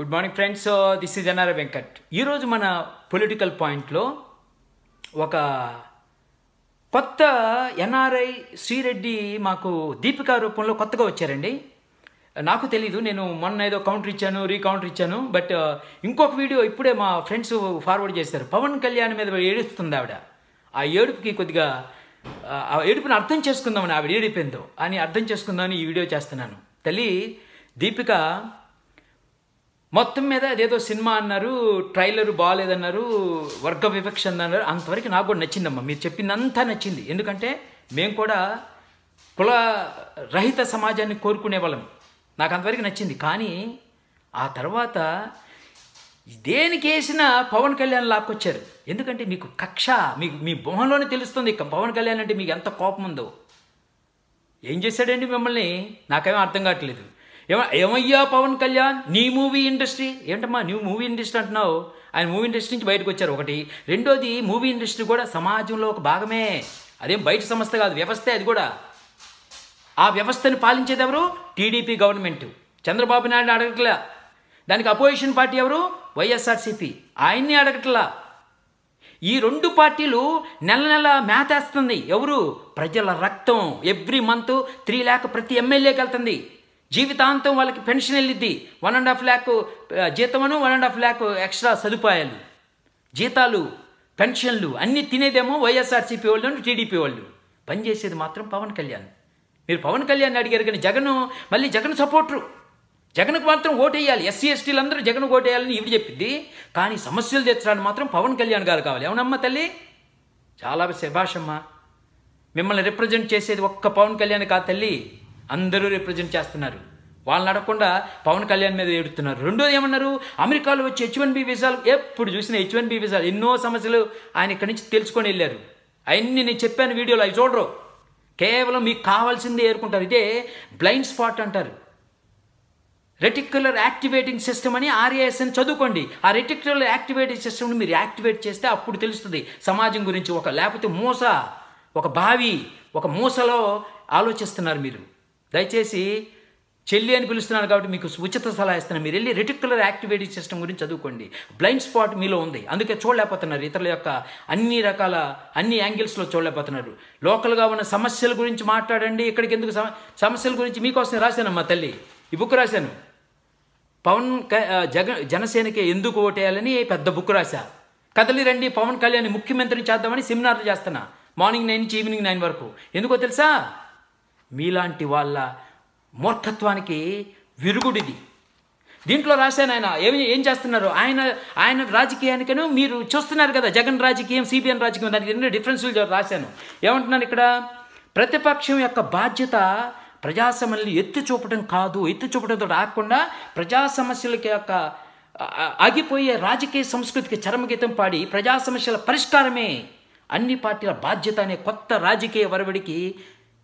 Good morning friends this is NR Venkat ఈరోజు మన political పాయింట్లో ఒక కొత్త ఎన్ఆర్ఐ శ్రీరెడ్డి మాకు దీపికా రూపంలో కొత్తగా వచ్చారండి. నాకు తెలీదు నేను మొన్న ఏదో కౌంటర్ ఇచ్చాను రీకౌంటర్ ఇచ్చాను బట్ uh, ఇంకొక వీడియో ఇప్పుడే మా ఫ్రెండ్స్ ఫార్వర్డ్ చేశారు. పవన్ కళ్యాణ్ మీద ఏడుస్తుంది ఆవిడ. ఆ ఏడుపుకి కొద్దిగా ఆ ఏడుపుని అర్థం చేసుకుందామని ఆవిడ ఏడిపోయిందో అని అర్థం చేసుకుందామని ఈ వీడియో చేస్తున్నాను. తల్లి దీపిక మొత్తం మీద అదేదో సినిమా అన్నారు ట్రైలర్ బాగాలేదన్నారు వర్గ వివక్ష అన్నారు. అంతవరకు నాకు కూడా నచ్చిందమ్మా. మీరు చెప్పిందంతా నచ్చింది. ఎందుకంటే మేము కూడా కుల రహిత సమాజాన్ని కోరుకునే వాళ్ళం. నాకు అంతవరకు నచ్చింది. కానీ ఆ తర్వాత దేనికి వేసినా పవన్ కళ్యాణ్ లాక్కొచ్చారు. ఎందుకంటే మీకు కక్ష మీకు మీ మొహంలోనే తెలుస్తుంది. పవన్ కళ్యాణ్ అంటే మీకు ఎంత కోపం ఉందో. ఏం చేశాడండి మిమ్మల్ని? నాకేమీ అర్థం కావట్లేదు. ఏమ ఏమయ్యా పవన్ కళ్యాణ్? నీ మూవీ ఇండస్ట్రీ? ఏంటమ్మా నీ మూవీ ఇండస్ట్రీ అంటున్నావు? ఆయన మూవీ ఇండస్ట్రీ నుంచి బయటకు వచ్చారు ఒకటి. రెండోది మూవీ ఇండస్ట్రీ కూడా సమాజంలో ఒక భాగమే. అదేం బయట సంస్థ కాదు వ్యవస్థే అది కూడా. ఆ వ్యవస్థను పాలించేది ఎవరు? TDP government. చంద్రబాబు నాయుడు అడగట్లా. దానికి అపోజిషన్ పార్టీ ఎవరు? వైఎస్ఆర్సీపీ. ఆయన్ని అడగట్లా. ఈ రెండు పార్టీలు నెల నెల మేతేస్తుంది. ఎవరు? ప్రజల రక్తం. ఎవ్రీ మంత్ త్రీ ల్యాక్ ప్రతి ఎమ్మెల్యేకి వెళ్తుంది. జీవితాంతం వాళ్ళకి పెన్షన్ వెళ్ళిద్ది. One and half lakh జీతమను one and half lakh extra సదుపాయాలు. జీతాలు పెన్షన్లు అన్నీ తినేదేమో వైఎస్ఆర్సీపీ వాళ్ళు టీడీపీ వాళ్ళు. పనిచేసేది మాత్రం పవన్ కళ్యాణ్. మీరు పవన్ కళ్యాణ్ అడిగారు కానీ జగన్ మళ్ళీ జగన్ సపోర్టరు. జగన్కు మాత్రం ఓటేయాలి. ఎస్సీ ఎస్టీలు అందరూ జగన్ ఓటేయాలని ఇవి చెప్పింది కానీ సమస్యలు తెచ్చడానికి మాత్రం పవన్ కళ్యాణ్ గారు కావాలి. ఏమనమ్మా తల్లి? చాలా శభాషమ్మా మిమ్మల్ని రిప్రజెంట్ చేసేది ఒక్క పవన్ కళ్యాణ్ కాదు తల్లి. అందరూ రిప్రజెంట్ చేస్తున్నారు. వాళ్ళని అడగకుండా పవన్ కళ్యాణ్ మీద ఏడుతున్నారు. రెండోది ఏమన్నారు? అమెరికాలో వచ్చి హెచ్ వన్ బి వీసాలు ఎప్పుడు చూసిన హెచ్ వన్ బి వీసాలు ఎన్నో సమస్యలు ఆయన ఇక్కడి నుంచి తెలుసుకొని వెళ్ళారు. అవన్నీ నేను చెప్పాను వీడియోలో అవి చూడరు. కేవలం మీకు కావాల్సిందే ఏరుకుంటారు. ఇదే బ్లైండ్ స్పాట్ అంటారు. రెటిక్యులర్ యాక్టివేటింగ్ సిస్టమ్ అని ఆర్ఏఎస్ అని చదువుకోండి. ఆ రెటిక్యులర్ యాక్టివేటింగ్ సిస్టమ్ని మీరు యాక్టివేట్ చేస్తే అప్పుడు తెలుస్తుంది సమాజం గురించి. ఒక లేకపోతే మూస ఒక బావి ఒక మూసలో ఆలోచిస్తున్నారు మీరు. దయచేసి చెల్లి అని పిలుస్తున్నారు కాబట్టి మీకు ఉచిత సలహా ఇస్తున్నాను. మీరు వెళ్ళి రెటిక్యులర్ యాక్టివేటింగ్ సిస్టమ్ గురించి చదువుకోండి. బ్లైండ్ స్పాట్ మీలో ఉంది. అందుకే చూడలేకపోతున్నారు. ఇతరుల యొక్క అన్ని రకాల అన్ని యాంగిల్స్లో చూడలేకపోతున్నారు. లోకల్గా ఉన్న సమస్యల గురించి మాట్లాడండి. ఇక్కడికి ఎందుకు సమస్యల గురించి మీకోసం రాశానమ్మా తల్లి. ఈ బుక్ రాశాను. పవన్ జగ జనసేనకి ఎందుకు ఓటేయాలని పెద్ద బుక్ రాశా. కదలి రండి పవన్ కళ్యాణ్ ముఖ్యమంత్రిని చేద్దామని సెమినార్లు చేస్తున్నా. మార్నింగ్ నైన్ నుంచి ఈవినింగ్ నైన్ వరకు. ఎందుకో తెలుసా? మీలాంటి వాళ్ళ మూర్ఖత్వానికి విరుగుడిది. దీంట్లో రాశాను ఆయన. ఏమి ఏం చేస్తున్నారు? ఆయన ఆయన రాజకీయానికను మీరు చూస్తున్నారు కదా. జగన్ రాజకీయం సిబిఎన్ రాజకీయం దానికి ఎన్నో డిఫరెన్స్లు రాశాను. ఏమంటున్నాను ఇక్కడ? ప్రతిపక్షం యొక్క బాధ్యత ప్రజా సమస్యలు ఎత్తి చూపడం కాదు. ఎత్తి చూపడంతో రాకుండా ప్రజా సమస్యలకి యొక్క ఆగిపోయే రాజకీయ సంస్కృతికి చరమగీతం పాడి ప్రజా సమస్యల పరిష్కారమే అన్ని పార్టీల బాధ్యత అనే కొత్త రాజకీయ వరవడికి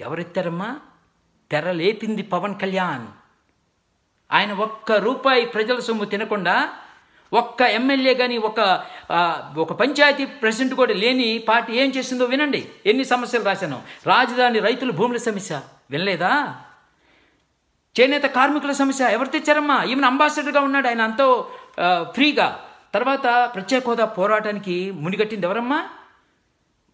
ఎవరెత్తారమ్మా తెర లేపింది పవన్ కళ్యాణ్. ఆయన ఒక్క రూపాయి ప్రజల సొమ్ము తినకుండా ఒక్క ఎమ్మెల్యే కానీ ఒక ఒక పంచాయతీ ప్రెసిడెంట్ కూడా లేని పార్టీ ఏం చేసిందో వినండి. ఎన్ని సమస్యలు రాశాను. రాజధాని రైతుల భూముల సమస్య. వినలేదా? చేనేత కార్మికుల సమస్య. ఎవరు తెచ్చారమ్మా? ఈమెను అంబాసిడర్గా ఉన్నాడు. ఆయన అంతో ఫ్రీగా. తర్వాత ప్రత్యేక హోదా పోరాటానికి మునిగట్టింది ఎవరమ్మా?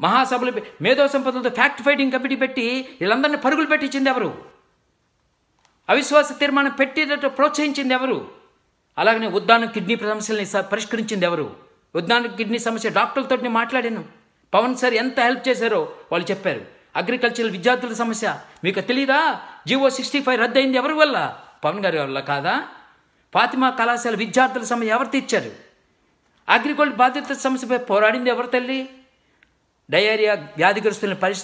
మహాసభలు మేధో సంపదలతో ఫ్యాక్ట్ ఫైటింగ్ కమిటీ పెట్టి వీళ్ళందరినీ పరుగులు పెట్టించింది ఎవరు? అవిశ్వాస తీర్మానం పెట్టేటట్టు ప్రోత్సహించింది ఎవరు? అలాగనే ఉద్దానం కిడ్నీ సమస్యల్ని పరిష్కరించింది ఎవరు? ఉద్దానం కిడ్నీ సమస్య డాక్టర్లతో మాట్లాడాను. పవన్ సార్ ఎంత హెల్ప్ చేశారో వాళ్ళు చెప్పారు. అగ్రికల్చరల్ విద్యార్థుల సమస్య మీకు తెలీదా? జీవో సిక్స్టీ ఫైవ్ రద్దయింది ఎవరి వల్ల? పవన్ గారి వల్ల కాదా? ఫాతిమా కళాశాల విద్యార్థుల సమస్య ఎవరు తీర్చారు? అగ్రికల్చర్ బాధ్యత సమస్యపై పోరాడింది ఎవరు తల్లి? డయేరియా వ్యాధిగ్రస్తులను పరి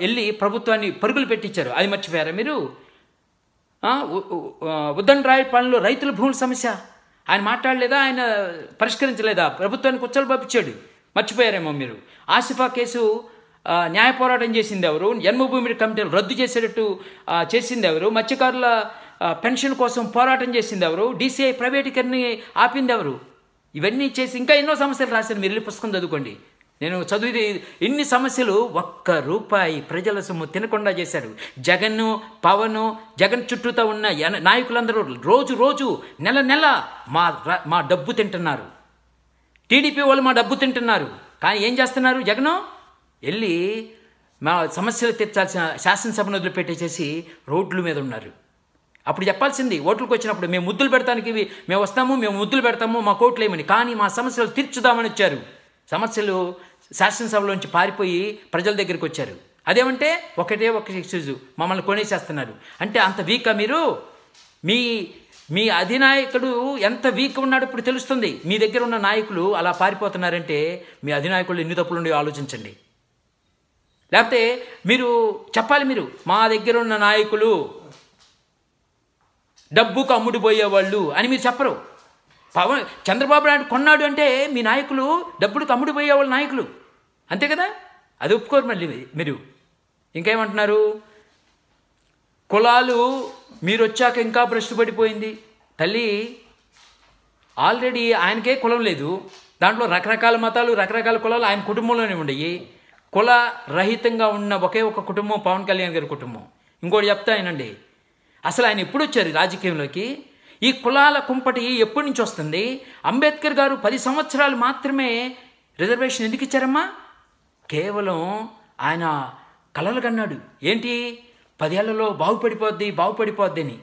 వెళ్ళి ప్రభుత్వాన్ని పరుగులు పెట్టించారు అది మర్చిపోయారా మీరు? ఉద్దన్ రాయ్ పనులు రైతుల భూముల సమస్య. ఆయన మాట్లాడలేదా? ఆయన పరిష్కరించలేదా? ప్రభుత్వానికి కుచ్చలు పంపించాడు. మర్చిపోయారేమో మీరు. ఆసిఫా కేసు న్యాయ పోరాటం చేసింది ఎవరు? జన్మభూమి కమిటీలు రద్దు చేసేటట్టు చేసింది ఎవరు? మత్స్యకారుల పెన్షన్ కోసం పోరాటం చేసింది ఎవరు? డీసీఐ ప్రైవేటీకరణ ఆపింది ఎవరు? ఇవన్నీ చేసి ఇంకా ఎన్నో సమస్యలు రాశారు. మీరు వెళ్ళి పుస్తకం చదువుకోండి. నేను చదివి ఇన్ని సమస్యలు ఒక్క రూపాయి ప్రజల సొమ్ము తినకుండా చేశారు జగన్ పవన్ జగన్ చుట్టూతో ఉన్న ఎన- నాయకులందరూ రోజు రోజు నెల నెల మా మా డబ్బు తింటున్నారు. టీడీపీ వాళ్ళు మా డబ్బు తింటున్నారు. కానీ ఏం చేస్తున్నారు జగను? వెళ్ళి మా సమస్యలు తీర్చాల్సిన శాసనసభను వదిలిపెట్టేసేసి రోడ్ల మీద ఉన్నారు. అప్పుడు చెప్పాల్సింది ఓట్లకు వచ్చినప్పుడు మేము ముద్దులు పెడతానికి మేము వస్తాము మేము ముద్దులు పెడతాము మా కోట్లు ఏమని కానీ మా సమస్యలు తీర్చుదామని వచ్చారు. సమస్యలు శాసనసభలోంచి పారిపోయి ప్రజల దగ్గరికి వచ్చారు. అదేమంటే ఒకటే ఒక ఎక్స్క్యూజ్ మమ్మల్ని కొనేసేస్తున్నారు. అంటే అంత వీకా మీరు? మీ మీ అధినాయకుడు ఎంత వీక్ ఉన్నాడో ఇప్పుడు తెలుస్తుంది. మీ దగ్గర ఉన్న నాయకులు అలా పారిపోతున్నారంటే మీ అధినాయకులు ఎన్ని తప్పులు ఉన్నాయో ఆలోచించండి. లేకపోతే మీరు చెప్పాలి మీరు మా దగ్గర ఉన్న నాయకులు డబ్బుకు అమ్ముడిపోయేవాళ్ళు అని మీరు చెప్పరు. పవన్ చంద్రబాబు నాయుడు కొన్నాడు అంటే మీ నాయకులు డబ్బులు తమ్ముడు పోయే వాళ్ళ నాయకులు. అంతే కదా? అది ఒప్పుకోరు మళ్ళీ మీరు. ఇంకేమంటున్నారు? కులాలు మీరు వచ్చాక ఇంకా భ్రష్టు పడిపోయింది తల్లి ఆల్రెడీ ఆయనకే కులం లేదు. దాంట్లో రకరకాల మతాలు రకరకాల కులాలు ఆయన కుటుంబంలోనే ఉండయి కుల రహితంగా ఉన్న ఒకే ఒక కుటుంబం పవన్ కళ్యాణ్ గారి కుటుంబం. ఇంకోటి చెప్తా ఆయనండి అసలు ఆయన ఎప్పుడు వచ్చారు రాజకీయంలోకి? ఈ కులాల కుంపటి ఎప్పటి నుంచి వస్తుంది? అంబేద్కర్ గారు పది సంవత్సరాలు మాత్రమే రిజర్వేషన్ ఎందుకు ఇచ్చారమ్మా? కేవలం ఆయన కలలు కన్నాడు. ఏంటి? పదేళ్ళలో బాగుపడిపోద్ది బాగుపడిపోద్ది అని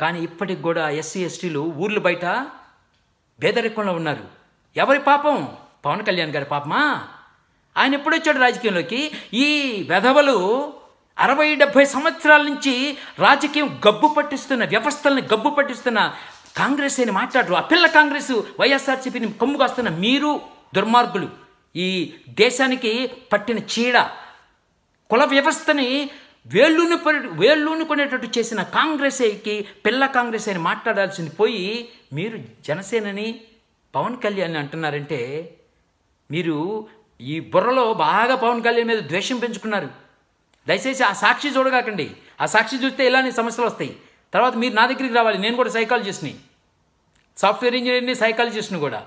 కానీ ఇప్పటికి కూడా ఎస్సీ ఎస్టీలు ఊర్లు బయట పేదరికంలో ఉన్నారు. ఎవరి పాపం? పవన్ కళ్యాణ్ గారి పాపమా? ఆయన ఎప్పుడొచ్చాడు రాజకీయంలోకి? ఈ వెధవలు అరవై డెబ్భై సంవత్సరాల నుంచి రాజకీయం గబ్బు పట్టిస్తున్న వ్యవస్థల్ని గబ్బు పట్టిస్తున్న కాంగ్రెస్ అని మాట్లాడరు. ఆ పిల్ల కాంగ్రెస్ వైఎస్ఆర్సీపీని కొమ్ము కాస్తున్న మీరు దుర్మార్గులు. ఈ దేశానికి పట్టిన చీడ. కుల వ్యవస్థని వేళ్ళూని కొనేటట్టు చేసిన కాంగ్రెస్కి పిల్ల కాంగ్రెస్ అని మాట్లాడాల్సింది పోయి మీరు జనసేనని పవన్ కళ్యాణ్ అంటున్నారంటే మీరు ఈ బుర్రలో బాగా పవన్ కళ్యాణ్ మీద ద్వేషం పెంచుకున్నారు. దయచేసి ఆ సాక్షి చూడగాకండి. ఆ సాక్షి చూస్తే ఇలానే సమస్యలు వస్తాయి. తర్వాత మీరు నా దగ్గరికి రావాలి. నేను కూడా సైకాలజిస్ట్ని సాఫ్ట్వేర్ ఇంజనీర్ని సైకాలజిస్ట్ని కూడా.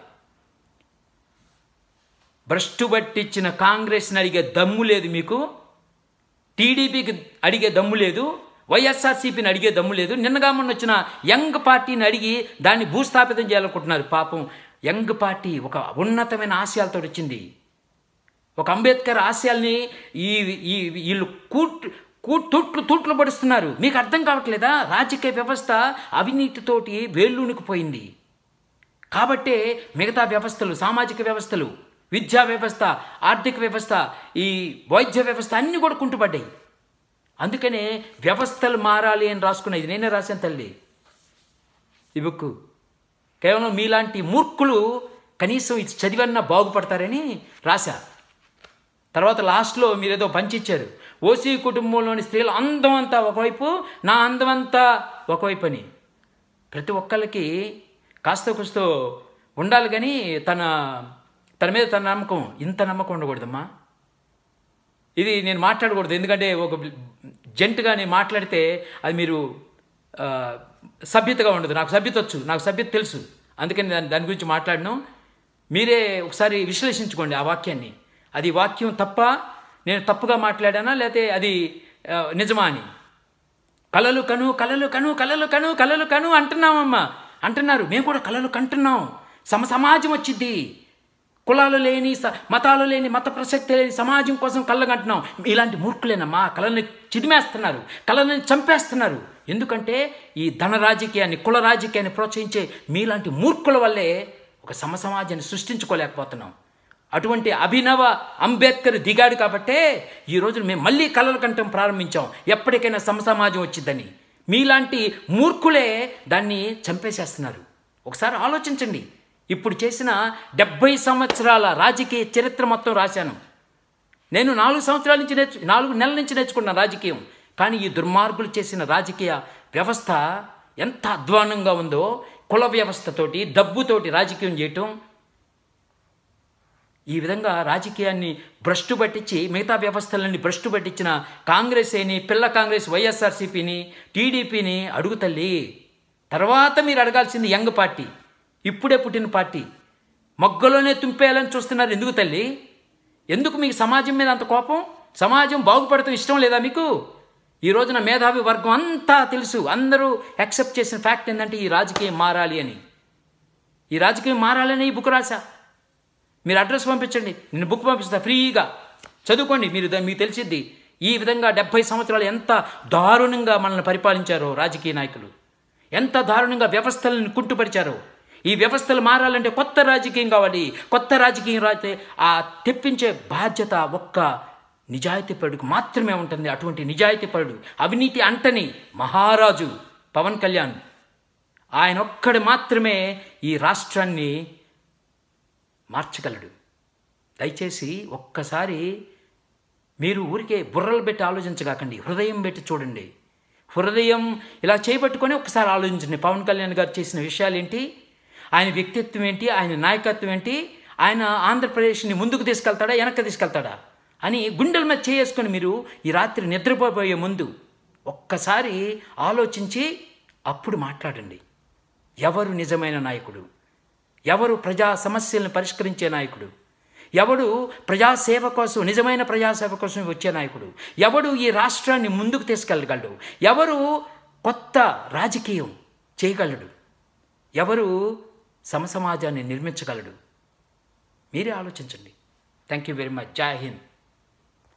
భ్రష్టు పట్టించిన కాంగ్రెస్ని అడిగే దమ్ము లేదు మీకు. టీడీపీకి అడిగే దమ్ము లేదు. వైఎస్ఆర్సీపీని అడిగే దమ్ము లేదు. నిన్నగా మొన్న వచ్చిన యంగ్ పార్టీని అడిగి దాన్ని భూస్థాపితం చేయాలనుకుంటున్నారు. పాపం యంగ్ పార్టీ ఒక ఉన్నతమైన ఆశయాలతో వచ్చింది. ఒక అంబేద్కర్ ఆశయాల్ని ఈ ఈ వీళ్ళు కూట్ కూ తూట్లు తూట్లు పడుస్తున్నారు. మీకు అర్థం కావట్లేదా? రాజకీయ వ్యవస్థ అవినీతితోటి వేళ్ళూనికిపోయింది. కాబట్టే మిగతా వ్యవస్థలు సామాజిక వ్యవస్థలు విద్యా వ్యవస్థ ఆర్థిక వ్యవస్థ ఈ వైద్య వ్యవస్థ అన్నీ కూడా కుంటుపడ్డాయి. అందుకనే వ్యవస్థలు మారాలి అని రాసుకున్నది నేనే రాశాను తల్లి. ఈ బుక్ కేవలం మీలాంటి మూర్ఖులు కనీసం ఇది చదివన్నా బాగుపడతారని రాశా. తర్వాత లాస్ట్లో మీరేదో పంచిచ్చారు. ఓసీ కుటుంబంలోని స్త్రీలు అందం అంతా ఒకవైపు నా అందం అంతా ఒకవైపు అని ప్రతి ఒక్కరికి కాస్త కుస్తో ఉండాలి కానీ తన తన మీద తన నమ్మకం ఇంత నమ్మకం ఉండకూడదమ్మా. ఇది నేను మాట్లాడకూడదు ఎందుకంటే ఒక జంట్గా నేను మాట్లాడితే అది మీరు సభ్యతగా ఉండదు. నాకు సభ్యత వచ్చు నాకు సభ్యత తెలుసు. అందుకని దాని దాని గురించి మాట్లాడను. మీరే ఒకసారి విశ్లేషించుకోండి ఆ వాక్యాన్ని. అది వాక్యం తప్ప నేను తప్పుగా మాట్లాడానా? లేకపోతే అది నిజమా అని కలలు కను కలలు కను కలలు కను కలలు కను అంటున్నామమ్మా అంటున్నారు. మేము కూడా కలలు కంటున్నాం. సమ సమాజం వచ్చింది కులాలు లేని స- మతాలు లేని మత ప్రసక్తి లేని సమాజం కోసం కళ్ళగంటున్నాం ఇలాంటి మూర్ఖులేనమ్మా. కళల్ని చిదిమేస్తున్నారు. కళల్ని చంపేస్తున్నారు. ఎందుకంటే ఈ ధన రాజకీయాన్ని కుల రాజకీయాన్ని ప్రోత్సహించే మీలాంటి మూర్ఖుల వల్లే ఒక సమ సమాజాన్ని సృష్టించుకోలేకపోతున్నాం. అటువంటి అభినవ అంబేద్కర్ దిగాడు కాబట్టే ఈ మేము మళ్ళీ కళలు కంటం ప్రారంభించాం. ఎప్పటికైనా సమసమాజం వచ్చిద్దని మీలాంటి మూర్ఖులే దాన్ని చంపేసేస్తున్నారు. ఒకసారి ఆలోచించండి. ఇప్పుడు చేసిన డెబ్బై సంవత్సరాల రాజకీయ చరిత్ర మొత్తం రాశాను. నేను నాలుగు సంవత్సరాల నుంచి నేర్చు నాలుగు నెలల నుంచి నేర్చుకున్నాను రాజకీయం. కానీ ఈ దుర్మార్గులు చేసిన రాజకీయ వ్యవస్థ ఎంత అధ్వానంగా ఉందో కుల వ్యవస్థతోటి డబ్బుతోటి రాజకీయం చేయటం ఈ విధంగా రాజకీయాన్ని భ్రష్టు పట్టించి మిగతా వ్యవస్థలన్నీ భ్రష్టు పట్టించిన కాంగ్రెస్ అని పిల్ల కాంగ్రెస్ వైఎస్ఆర్సీపీని టీడీపీని అడుగు తల్లి. తర్వాత మీరు అడగాల్సింది యంగ్ పార్టీ ఇప్పుడే పుట్టిన పార్టీ. మొగ్గలోనే తుంపేయాలని చూస్తున్నారు ఎందుకు తల్లి? ఎందుకు మీకు సమాజం మీద అంత కోపం? సమాజం బాగుపడటం ఇష్టం లేదా మీకు? ఈ రోజున మేధావి వర్గం అంతా తెలుసు. అందరూ యాక్సెప్ట్ చేసిన ఫ్యాక్ట్ ఏంటంటే ఈ రాజకీయం మారాలి అని. ఈ రాజకీయం మారాలని ఈ బుక్ రాశా? మీరు అడ్రస్ పంపించండి. నేను బుక్ పంపిస్తా ఫ్రీగా. చదువుకోండి. మీరు మీకు తెలిసిద్ది. ఈ విధంగా డెబ్భై సంవత్సరాలు ఎంత దారుణంగా మనల్ని పరిపాలించారో రాజకీయ నాయకులు. ఎంత దారుణంగా వ్యవస్థలను కుంటుపరిచారో. ఈ వ్యవస్థలు మారాలంటే కొత్త రాజకీయం కావాలి. కొత్త రాజకీయం రాతే ఆ తెప్పించే బాధ్యత ఒక్క నిజాయితీపరుడికి మాత్రమే ఉంటుంది. అటువంటి నిజాయితీపరుడు అవినీతి అంటని మహారాజు పవన్ కళ్యాణ్. ఆయన ఒక్కడు మాత్రమే ఈ రాష్ట్రాన్ని మార్చగలడు. దయచేసి ఒక్కసారి మీరు ఊరికే బుర్రలు పెట్టి ఆలోచించగాకండి హృదయం పెట్టి చూడండి. హృదయం ఇలా చేపట్టుకొని ఒకసారి ఆలోచించండి. పవన్ కళ్యాణ్ గారు చేసిన విషయాలు ఏంటి? ఆయన వ్యక్తిత్వం ఏంటి? ఆయన నాయకత్వం ఏంటి? ఆయన ఆంధ్రప్రదేశ్ని ముందుకు తీసుకెళ్తాడా వెనక్కి తీసుకెళ్తాడా అని గుండెల మీద చేసుకొని మీరు ఈ రాత్రి నిద్రపోబోయే ముందు ఒక్కసారి ఆలోచించి అప్పుడు మాట్లాడండి. ఎవరు నిజమైన నాయకుడు? ఎవరు ప్రజా సమస్యలను పరిష్కరించే నాయకుడు? ఎవడు ప్రజాసేవ కోసం నిజమైన ప్రజాసేవ కోసం వచ్చే నాయకుడు? ఎవడు ఈ రాష్ట్రాన్ని ముందుకు తీసుకెళ్ళగలడు? ఎవరు కొత్త రాజకీయం చేయగలడు? ఎవరు సమసమాజాన్ని నిర్మించగలడు? మీరే ఆలోచించండి. థ్యాంక్ యూ వెరీ మచ్ జై హింద్